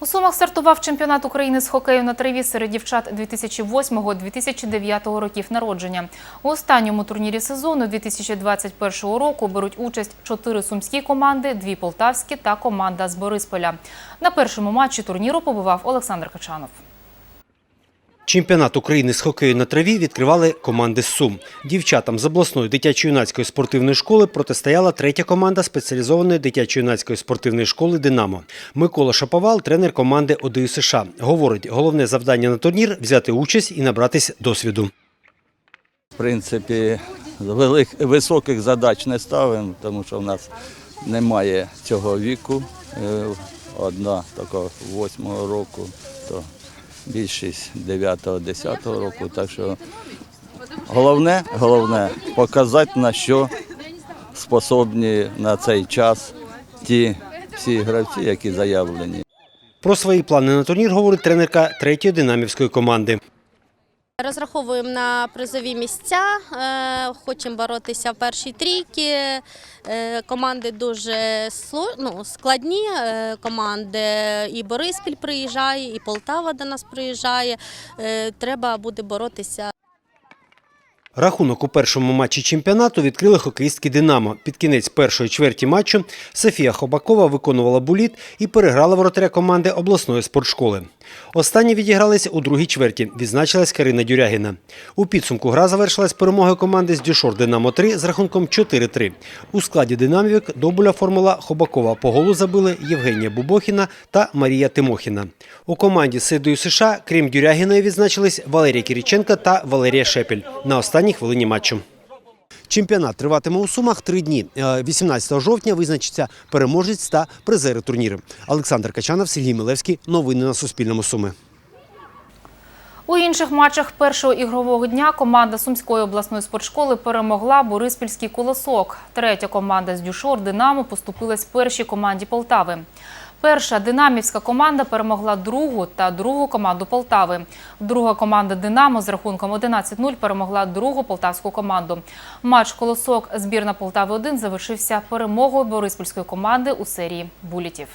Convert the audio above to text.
У Сумах стартував чемпіонат України з хокею на траві серед дівчат 2008-2009 років народження. У останньому турнірі сезону 2021 року беруть участь чотири сумські команди, дві полтавські та команда з Борисполя. На першому матчі турніру побував Олександр Качанов. Чемпіонат України з хокею на траві відкривали команди з Сум. Дівчатам з обласної дитячо-юнацької спортивної школи протистояла третя команда спеціалізованої дитячо-юнацької спортивної школи «Динамо». Микола Шаповал, тренер команди ОДЮ США. Говорить, головне завдання на турнір – взяти участь і набратись досвіду. В принципі, велик, високих задач не ставимо, тому що в нас немає цього віку. Е, Одна така восьмого року, то більшість 9-10 року. Так що головне, головне показати на що способні на цей час ті всі гравці, які заявлені. Про свої плани на турнір говорить тренерка третьої динамівської команди. Розраховуємо на призові місця, е, хочемо боротися в першій трійці. Е, Команди дуже ну, складні. е, Команди і Бориспіль приїжджає, і Полтава до нас приїжджає. Треба буде боротися. Рахунок у першому матчі чемпіонату відкрили хокеїстки «Динамо». Під кінець першої чверті матчу Софія Хобакова виконувала буліт і переграла воротаря команди обласної спортшколи. Останні відігралися у другій чверті. Відзначилась Карина Дюрягіна. У підсумку гра завершилась перемогою команди з Дюшор «Динамо-3» з рахунком 4-3. У складі «Динамівок» Добуля формула Хобакова. По голу забили Євгенія Бубохіна та Марія Тимохіна. У команді Сидою США, крім Дюрягіної, відзначились Валерія Кіріченка та Валерія Шепель на останній хвилині матчу. Чемпіонат триватиме у Сумах три дні. Е, 18 жовтня визначиться переможець та призери турніру. Олександр Качанов, Сергій Милевський. Новини на Суспільному Суми. У інших матчах першого ігрового дня команда Сумської обласної спортшколи перемогла Бориспільський колосок. Третя команда з Дюшор «Динамо» поступилась першій команді Полтави. Перша динамівська команда перемогла другу та другу команду Полтави. Друга команда Динамо з рахунком 11-0 перемогла другу полтавську команду. Матч колосок збірна Полтави 1 завершився перемогою Бориспільської команди у серії булітів.